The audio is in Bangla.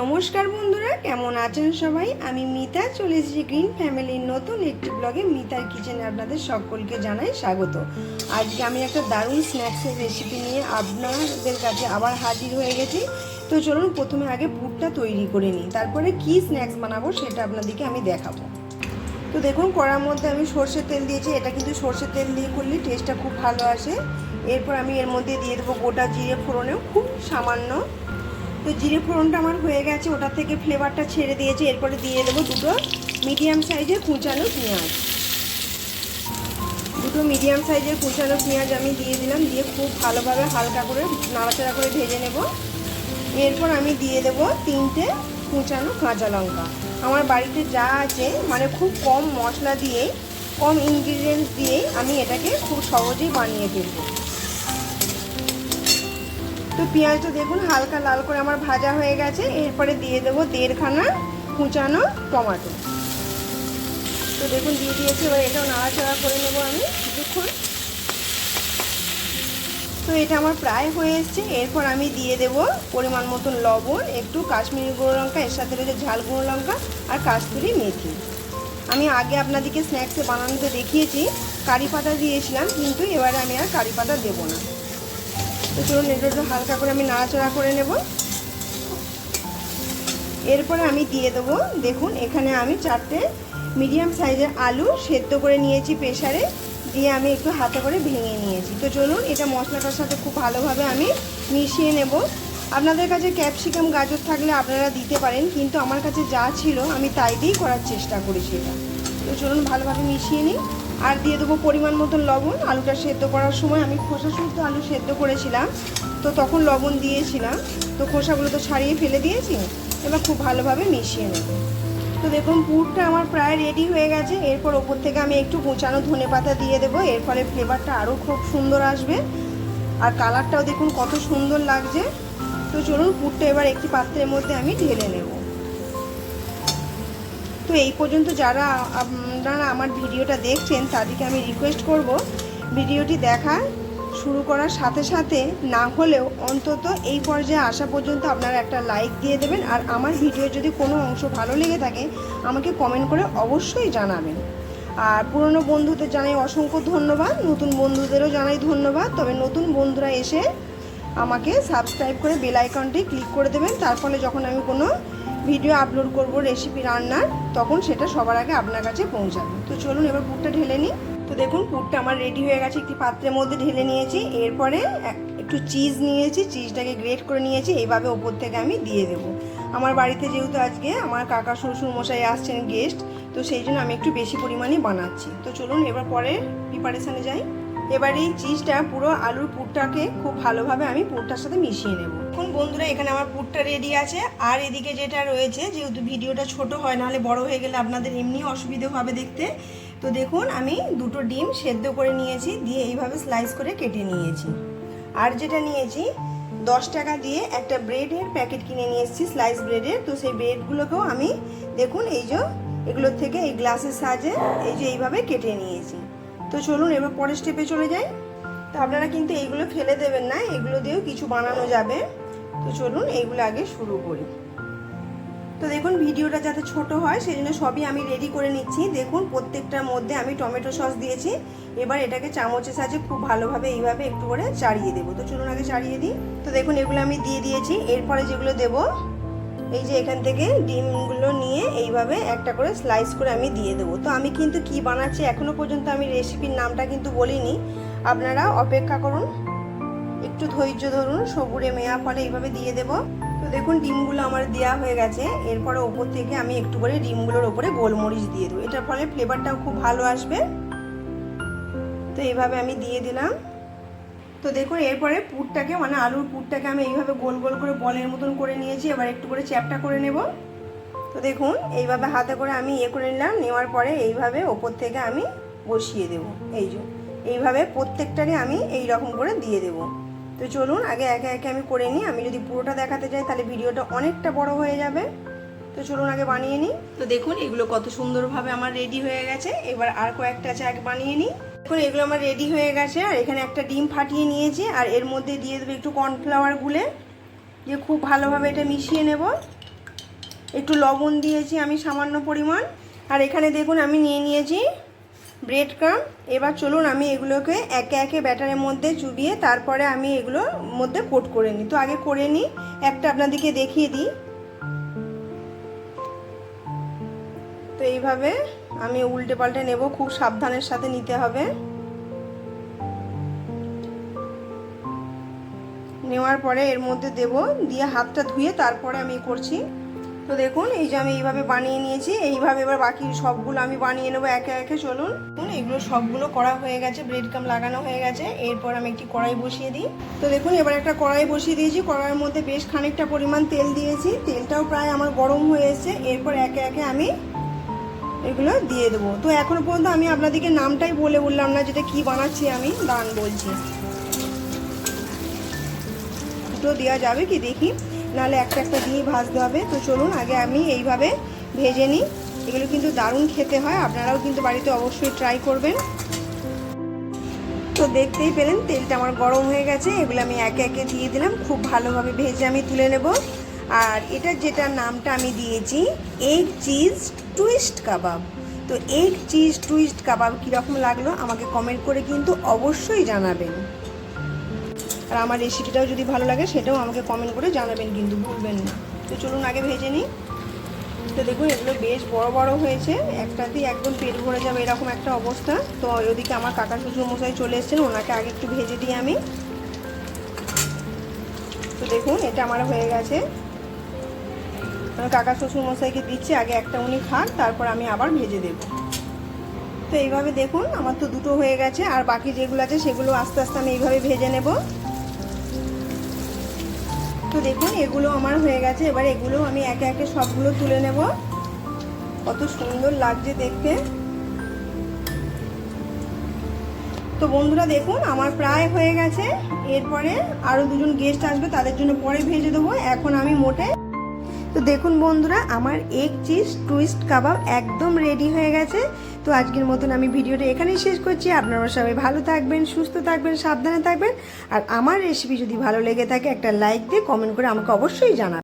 নমস্কার বন্ধুরা, কেমন আছেন সবাই? আমি মিতা, চলে এসেছি গ্রিন ফ্যামিলির নতুন একটি ব্লগে মিতার কিচেনে আপনাদের সকলকে জানাই স্বাগত। আজকে আমি একটা দারুণ স্ন্যাক্সের রেসিপি নিয়ে আপনাদের কাছে আবার হাজির হয়ে গেছি। তো চলুন, প্রথমে আগে পুরটা তৈরি করে নিই। তারপরে কি স্ন্যাক্স বানাবো সেটা আপনাদেরকে আমি দেখাবো। তো দেখুন, কড়ার মধ্যে আমি সর্ষের তেল দিয়েছি। এটা কিন্তু সর্ষের তেল দিয়ে করলে টেস্টটা খুব ভালো আসে। এরপর আমি এর মধ্যে দিয়ে দেবো গোটা জিরে ফোড়নেও। খুব সামান্য তো জিরে ফোড়নটা আমার হয়ে গেছে, ওটা থেকে ফ্লেভারটা ছেড়ে দিয়েছে, এরপরে দিয়ে দেবো দুটো মিডিয়াম সাইজের কুচানো পেঁয়াজ। দুটো মিডিয়াম সাইজের কুচানো পেঁয়াজ আমি দিয়ে দিলাম, দিয়ে খুব ভালোভাবে হালকা করে নাড়াচাড়া করে ভেজে নেব। এরপর আমি দিয়ে দেব তিনটে কুচানো কাঁচা লঙ্কা। আমার বাড়িতে যা আছে মানে খুব কম মশলা দিয়েই, কম ইনগ্রিডিয়েন্টস দিয়েই আমি এটাকে খুব সহজেই বানিয়ে ফেলব। তো পেঁয়াজটা দেখুন, হালকা লাল করে আমার ভাজা হয়ে গেছে। এরপরে দিয়ে দেবো দেড়খানা কুচানো টমাটো। তো দেখুন, দিয়ে দিয়েছি, এবার এটাও নাড়াচাড়া করে নেব আমি কিছুক্ষণ। তো এটা আমার প্রায় হয়ে এসছে। এরপর আমি দিয়ে দেব পরিমাণ মতন লবণ, একটু কাশ্মীরি গুঁড়ো লঙ্কা, এর সাথে রয়েছে ঝাল গুঁড়ো লঙ্কা আর কাস্তুরি মেথি। আমি আগে আপনাদেরকে স্ন্যাক্সে বানানোতে দেখিয়েছি, কারি পাতা দিয়েছিলাম, কিন্তু এবারে আমি আর কারি পাতা দেবো না। তো চলুন এটা একটু হালকা করে আমি নাড়াচাড়া করে নেব। এরপরে আমি দিয়ে দেবো, দেখুন, এখানে আমি চারটে মিডিয়াম সাইজের আলু সেদ্ধ করে নিয়েছি প্রেশারে দিয়ে আমি একটু হাতে করে ভেঙে নিয়েছি। তো চলুন, এটা মশলাটার সাথে খুব ভালোভাবে আমি মিশিয়ে নেব। আপনাদের কাছে ক্যাপসিকাম, গাজর থাকলে আপনারা দিতে পারেন, কিন্তু আমার কাছে যা ছিল আমি তাই দিয়েই করার চেষ্টা করেছি এটা। তো চলুন, ভালোভাবে মিশিয়ে নিই। আর দিয়ে দেবো পরিমাণ মতন লবণ। আলুটা সেদ্ধ করার সময় আমি খোসা শুদ্ধ আলু সেদ্ধ করেছিলাম। তো তখন লবণ দিয়েছিলাম। তো খোসাগুলো তো ছাড়িয়ে ফেলে দিয়েছি। এবার খুব ভালোভাবে মিশিয়ে নেব। তো দেখুন, পুরটা আমার প্রায় রেডি হয়ে গেছে। এরপর ওপর থেকে আমি একটু কুচানো ধনে পাতা দিয়ে দেবো। এর ফলে ফ্লেভারটা আরও খুব সুন্দর আসবে। আর কালারটাও দেখুন কত সুন্দর লাগছে। তো চলুন, পুরটা এবার একটি পাত্রের মধ্যে আমি ঢেলে নেব। তো এই পর্যন্ত যারা আপনারা আমার ভিডিওটা দেখছেন, তাদেরকে আমি রিকোয়েস্ট করব ভিডিওটি দেখা শুরু করার সাথে সাথে না হলেও অন্তত এই পর্যায়ে আসা পর্যন্ত আপনারা একটা লাইক দিয়ে দেবেন আর আমার ভিডিও যদি কোনো অংশ ভালো লেগে থাকে, আমাকে কমেন্ট করে অবশ্যই জানাবেন। আর পুরনো বন্ধুদের জানাই অসংখ্য ধন্যবাদ, নতুন বন্ধুদেরও জানাই ধন্যবাদ, তবে নতুন বন্ধুরা এসে আমাকে সাবস্ক্রাইব করে বেল আইকনটি ক্লিক করে দেবেন, তার ফলে যখন আমি কোনো ভিডিও আপলোড করব রেসিপি রান্নার, তখন সেটা সবার আগে আপনার কাছে পৌঁছাবে। তো চলুন এবার পুরটা ঢেলে নিই। তো দেখুন, পুরটা আমার রেডি হয়ে গেছে, একটি পাত্রের মধ্যে ঢেলে নিয়েছি। এরপরে একটু চিজ নিয়েছি চিজটাকে গ্রেট করে নিয়েছি, এইভাবে ওপর থেকে আমি দিয়ে দেবো। আমার বাড়িতে যেহেতু আজকে আমার কাকা, শ্বশুর মশাই আসছেন গেস্ট তো সেই জন্য আমি একটু বেশি পরিমাণে বানাচ্ছি। তো চলুন এবার পরে প্রিপারেশানে যাই। এবার এই চিজটা পুরো আলুর পুরটাকে খুব ভালোভাবে আমি পুরটার সাথে মিশিয়ে নেব। এখন বন্ধুরা, এখানে আমার পুরটা রেডি আছে। আর এদিকে যেটা রয়েছে, যেহেতু ভিডিওটা ছোট হয়, নাহলে বড় হয়ে গেলে আপনাদের এমনি অসুবিধে হবে দেখতে। তো দেখুন, আমি দুটো ডিম সেদ্ধ করে নিয়েছি, দিয়ে এইভাবে স্লাইস করে কেটে নিয়েছি। আর যেটা নিয়েছি, দশ টাকা দিয়ে একটা ব্রেডের প্যাকেট কিনে নিয়ে এসেছি স্লাইস ব্রেডের তো সেই ব্রেডগুলোকেও আমি, দেখুন, এই যে, এগুলোর থেকে এই গ্লাসের সাহায্যে এই যে এইভাবে কেটে নিয়েছি। তো চলুন, এবার পরের স্টেপে চলে যাই। তো আপনারা কিন্তু এইগুলো ফেলে দেবেন না, এগুলো দিয়েও কিছু বানানো যাবে। তো চলুন এইগুলো আগে শুরু করি। তো দেখুন, ভিডিওটা যাতে ছোট হয় সেই জন্য সবই আমি রেডি করে নিচ্ছি। দেখুন, প্রত্যেকটার মধ্যে আমি টমেটো সস দিয়েছি। এবার এটাকে চামচের সাহায্যে খুব ভালোভাবে এইভাবে একটু করে চাড়িয়ে দেবো। তো চলুন আগে চাড়িয়ে দিই। তো দেখুন, এগুলো আমি দিয়ে দিয়েছি। এরপরে যেগুলো দেব, এই যে এখান থেকে ডিমগুলো নিয়ে এইভাবে একটা করে স্লাইস করে আমি দিয়ে দেবো। তো আমি কিন্তু কি বানাচ্ছি এখনও পর্যন্ত আমি রেসিপির নামটা কিন্তু বলিনি। আপনারা অপেক্ষা করুন। একটু ধৈর্য ধরুন, সবুরে মেয়া ফলে এইভাবে দিয়ে দেবো। তো দেখুন, ডিমগুলো আমার দেওয়া হয়ে গেছে। এরপরে ওপর থেকে আমি একটু করে ডিমগুলোর ওপরে গোলমরিচ দিয়ে দেবো। এটার ফলে ফ্লেভারটাও খুব ভালো আসবে। তো এইভাবে আমি দিয়ে দিলাম। তো দেখুন, এরপরে পুরটাকে মানে আলুর পুরটাকে আমি এইভাবে গোল গোল করে বলের মতন করে নিয়েছি। এবার একটু করে চ্যাপটা করে নেব। তো দেখুন, এইভাবে হাতে করে আমি ইয়ে করে নিলাম। নেওয়ার পরে এইভাবে ওপর থেকে আমি বসিয়ে দেব। এই যে, এইভাবে প্রত্যেকটারই আমি এই রকম করে দিয়ে দেবো। তো চলুন, আগে একে একে আমি করে নিই। আমি যদি পুরোটা দেখাতে যাই, তাহলে ভিডিওটা অনেকটা বড় হয়ে যাবে। তো চলুন, আগে বানিয়ে নিই। তো দেখুন, এগুলো কত সুন্দরভাবে আমার রেডি হয়ে গেছে। এবার আর কয়েকটা আছে আগে বানিয়ে নিই। দেখুন, এগুলো আমার রেডি হয়ে গেছে। আর এখানে একটা ডিম ফাটিয়ে নিয়েছি। আর এর মধ্যে দিয়ে দেবো একটু কর্নফ্লাওয়ার গুলে। দিয়ে খুব ভালোভাবে এটা মিশিয়ে নেব। একটু লবণ দিয়েছি আমি সামান্য পরিমাণ। আর এখানে দেখুন, আমি নিয়ে নিয়েছি ব্রেড ক্রাম। এবার চলুন আমি এগুলোকে একে একে ব্যাটারের মধ্যে চুবিয়ে তারপরে আমি এগুলোর মধ্যে কোট করে নিই। তো আগে করে নিই, একটা আপনাদেরকে দেখিয়ে দিই। তো এইভাবে আমি উল্টে পাল্টে নেব, খুব সাবধানের সাথে নিতে হবে। নেওয়ার পরে এর মধ্যে দেব, দিয়ে হাতটা ধুয়ে তারপরে আমি করছি তো দেখুন, এই যে আমি এইভাবে বানিয়ে নিয়েছি। এইভাবে এবার বাকি সবগুলো আমি বানিয়ে নেব একে একে, চলুন। দেখুন, এগুলো সবগুলো করা হয়ে গেছে ব্রেড কাম লাগানো হয়ে গেছে। এরপর আমি একটি কড়াই বসিয়ে দিই। তো দেখুন, এবার একটা কড়াই বসিয়ে দিয়েছি। কড়াইয়ের মধ্যে বেশ খানিকটা পরিমাণ তেল দিয়েছি। তেলটাও প্রায় আমার গরম হয়ে এসেছে। এরপর একে একে আমি এগুলো দিয়ে দেবো। তো এখনও পর্যন্ত আমি আপনাদেরকে নামটাই বলে বললাম না, যেটা কি বানাচ্ছি আমি, দান বলছি। দুটো দেওয়া যাবে কি দেখি? নাহলে একটা একটা দিয়ে ভাজতে হবে। তো চলুন, আগে আমি এইভাবে ভেজে নিই। এগুলো কিন্তু দারুণ খেতে হয়, আপনারাও কিন্তু বাড়িতে অবশ্যই ট্রাই করবেন। তো দেখতেই পেলেন, তেলটা আমার গরম হয়ে গেছে। এগুলো আমি একে একে দিয়ে দিলাম। খুব ভালোভাবে ভেজে আমি তুলে নেব। আর এটা যেটা নামটা আমি দিয়েছি এগ চিজ টুইস্ট কাবাব তো এগ চিজ টুইস্ট কাবাব কীরকম লাগল আমাকে কমেন্ট করে কিন্তু অবশ্যই জানাবেন। আর আমার রেসিপিটাও যদি ভালো লাগে, সেটাও আমাকে কমেন্ট করে জানাবেন, কিন্তু ভুলবেন না। তো চলুন আগে ভেজে নিই। তো দেখুন, এগুলো বেশ বড় বড় হয়েছে। একটাতেই একদম পেট ভরে যাবে এরকম একটা অবস্থা। তো ওদিকে আমার কাকা শ্বশুর মশাই চলে এসেছেন, ওনাকে আগে একটু ভেজে দিই আমি। তো দেখুন, এটা আমার হয়ে গেছে। আমি কাকা শ্বশুর মশাইকে দিচ্ছি, আগে একটা উনি খান, তারপর আমি আবার ভেজে দেব। তো এইভাবে দেখুন, আমার তো দুটো হয়ে গেছে, আর বাকি যেগুলো আছে সেগুলো আস্তে আস্তে আমি এইভাবে ভেজে নেব। তো দেখুন, এগুলো আমার হয়ে গেছে। এবার এগুলো আমি একে একে সবগুলো তুলে নেব। কত সুন্দর লাগছে দেখতে। তো বন্ধুরা দেখুন, আমার প্রায় হয়ে গেছে। এরপরে আরও দুজন গেস্ট আসবে, তাদের জন্য পরে ভেজে দেবো। এখন আমি মোটে দেখুন বন্ধুরা, আমার এগ চিজ টুইস্ট কাবাব একদম রেডি হয়ে গেছে। তো আজকের মতন আমি ভিডিওটা এখানেই শেষ করছি। আপনারা সবাই ভালো থাকবেন, সুস্থ থাকবেন, সাবধানে থাকবেন। আর আমার রেসিপি যদি ভালো লেগে থাকে, একটা লাইক দিয়ে কমেন্ট করে আমাকে অবশ্যই জানাবেন।